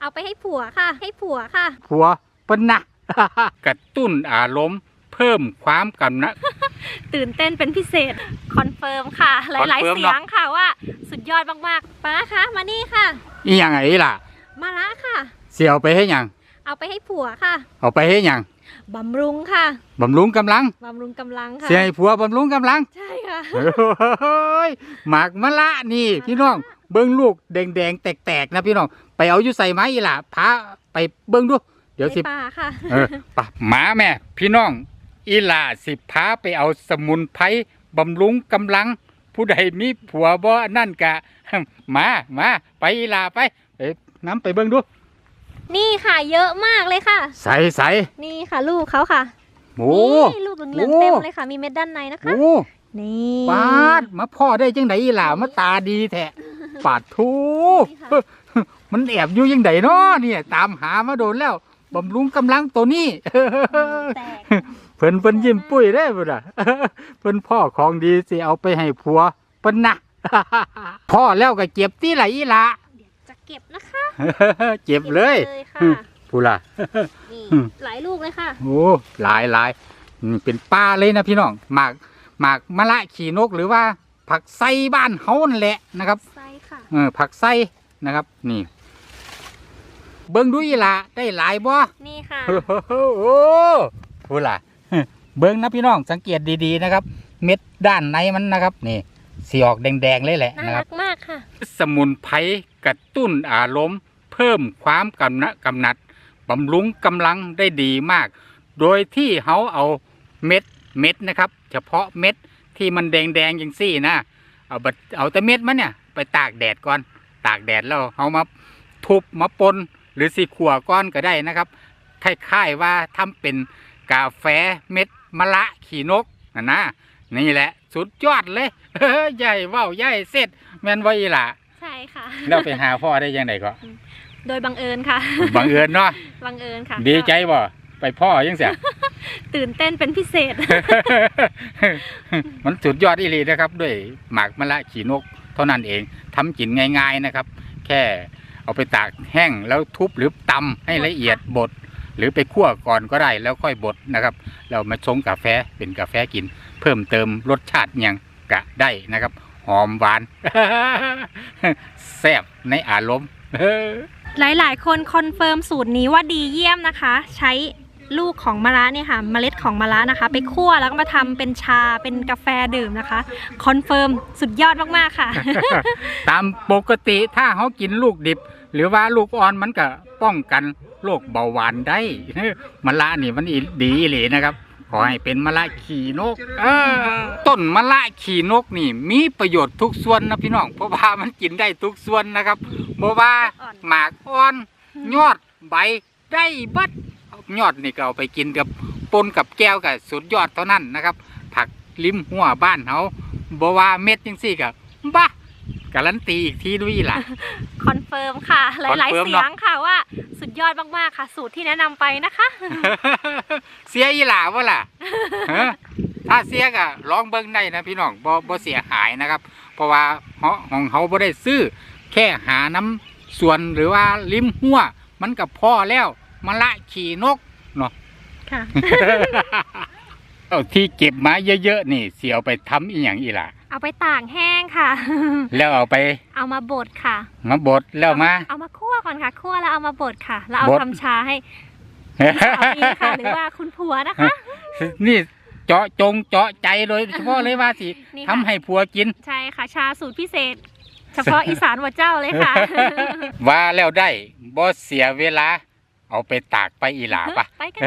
เอาไปให้ผัวค่ะ ให้ผัวค่ะ ผัวเปิ้นนะกระตุ้นอารมณ์เพิ่มความกำนะ ตื่นเต้นเป็นพิเศษคอนเฟิร์มค่ะ หลายๆคอนเฟิร์มเสีเนอะยงค่ะว่า สุดยอดมากๆป้าคะมานี่ค่ะ อีหยังไงล่ะ มาละค่ะ เสียเอาไปให้หยัง เอาไปให้ผัวค่ะ เอาไปให้หยังบำรุงค่ะ บำรุงกำลัง บำรุงกำลังค่ะ เสียให้ผัวบำรุงกำลัง ใช่ค่ะเฮ้ยหมากมะละนี่พี่น้อง เบิ้งลูกแดงๆแตกๆนะพี่น้องไปเอาอยู่ใส่ไม้อีหล่ะพาไปเบิ้งดู เดี๋ยวสิในป่าค่ะเออปะหมาแม่ พี่น้อง อีหล่าสิพาไปเอาสมุนไพรบำรุงกำลัง ผู้ใดมีผัวบ่นั่นกะมามาไปอีหล่าไปไปน้ำไปเบิ้งดู นี่ค่ะเยอะมากเลยค่ะ ใส่ใส่นี่ค่ะลูกเขาค่ะโอ้นี่ลูกเหลืองโอ้ๆเต็มเลยค่ะ มีเม็ดด้านในนะคะโอ้นี่ปาดมาพ่อได้จังไดอีหล่ามาตาดีแท้ ปาดทูมันแอบอยู่ยังไดเนาะเนี่ย ตามหามาโดนแล้วบำรุงกำลังตัวนี้แตกเพิ่นเพิ่นยิ้มปุ้ยได้พุ่นน่ะเพิ่นพ่อของดีสิเอาไปให้ผัวเพิ่นนะพ่อแล้วก็เจ็บที่ไหลอีหละเดี๋ยวจะเก็บนะคะเจ็บเลยเลยค่ะผู้ล่ะนี่อืมหลายลูกเลยค่ะโอ้หลายหลายนี่เป็นป้าเลยนะพี่น้องหมากหมากมะละขี่นกหรือว่าผักไส้บ้านเฮานั่นแหละนะครับไส้ค่ะ เออผักไส้นะครับ นี่ เบิ่งดูอีหละได้หลายบ่นี่ค่ะโอ้โหโอ้พูดล่ะเบิ้งนะพี่น้องสังเกตดีๆนะครับ เม็ดด้านในมันนะครับ นี่สีออกแดงๆเลยแหละน่านะครัรับกมากค่ะ สมุนไพรกระตุ้นอารมณ์ เพิ่มความกำนะกำหนัดบำรุงกำลังได้ดีมาก โดยที่เขาเอาเม็ดเม็ดนะครับ เฉพาะเม็ดที่มันแดงๆอย่างซี่นะ เอาบัดเอาแต่เม็ดมันเนี่ย ไปตากแดดก่อน ตากแดดแล้วเอามาทุบมาปนหรือสีขั่วก้อนก็ได้นะครับคล้ายๆว่าทำเป็นกาแฟเม็ดมะละขี่นกนะนะนี่แหละ สุดยอดเลยใหญ่ว่าวใหญ่เสร็จแม่นว่าอีหล่ะใช่ค่ะแล้วไปหาพ่อได้ยังไงก็โดยบังเอิญค่ะ บังเอิญเนาะบังเอิญค่ะ ดีใจบ่ไปพ่อยังเสีย ตื่นเต้นเป็นพิเศษ มันสุดยอดอีหลีนะครับ ด้วยหมากมะละขี่นก เท่านั้นเองทำกินง่าย ๆนะครับ แค่เอาไปตากแห้งแล้วทุบหรือตำให้ละเอียดบดหรือไปคั่วก่อนก็ได้แล้วค่อยบดนะครับ เรามาชงกาแฟเป็นกาแฟกิน เพิ่มเติมรสชาติอย่างกะได้นะครับ หอมหวานแซ่บในอารมณ์หลาย ๆ คนคอนเฟิร์มสูตรนี้ว่าดีเยี่ยมนะคะ ใช้ ลูกของมะระเนี่ยค่ะเมล็ดของมะระนะคะ ไปคั่วแล้วก็มาทำเป็นชาเป็นกาแฟดื่มนะคะคอนเฟิร์มสุดยอดมากๆค่ะ ตามปกติถ้าเขากินลูกดิบ หรือว่าลูกอ่อนมันก็ป้องกันโรคเบาหวานได้มะละนี่มันดีอีหลีนะครับขอให้เป็นมะละขี่นก เออ ต้นมะละขี่นกนี่ มีประโยชน์ทุกส่วนนะพี่น้อง เพราะว่ามันกินได้ทุกส่วนนะครับเพราะว่าหมากอ่อนยอดใบได้บัด ยอดนี่ก็เอาไปกินกับปนกับแก้วกับสุดยอดเท่านั้นนะครับ ผักริมหัวบ้านเขาบว่าเม็ดจังซี่กับบ้าการันตีอีกทีด้วยล่ะ คอนเฟิร์มค่ะ หลายๆคอนเฟิร์มเสีเนอะยงค่ะว่าสุดยอดมาก ๆ ค่ะ สูตรที่แนะนำไปนะคะ เสียอีหล่าวะล่ะฮะถ้าเสียก็ลองเบิ้งได้นะพี่น้องบ่บ่เสียหายนะครับ เพราะว่าเฮาของเขาบ่ได้ซื้อ แค่หาน้ำส่วนหรือว่าริมหัว มันก็พอแล้ว มะละขี่นกเนาะค่ะ เอาที่เก็บมาเยอะๆนี่เสียเอาไปทำอีหยังอีหล่ะ เอาไปตากแห้งค่ะ แล้วเอาไปเอามาบดค่ะ มาบดแล้วมา เอามาคั่วก่อนค่ะ คั่วแล้วเอามาบดค่ะ แล้วเอาบด ทำชาให้สามีค่ะ หรือว่าคุณผัวนะคะ นี่เจาะจงเจาะใจโดยเฉพาะเลยว่าสินี่ทำค่ะให้ผัวกิน ใช่ค่ะ ชาสูตรพิเศษ เฉพาะอีสานหัวเจ้าเลยค่ะ ว่าแล้วได้บ่เสียเวลา เอาไปตากไปอีหลาปะ ไปกัน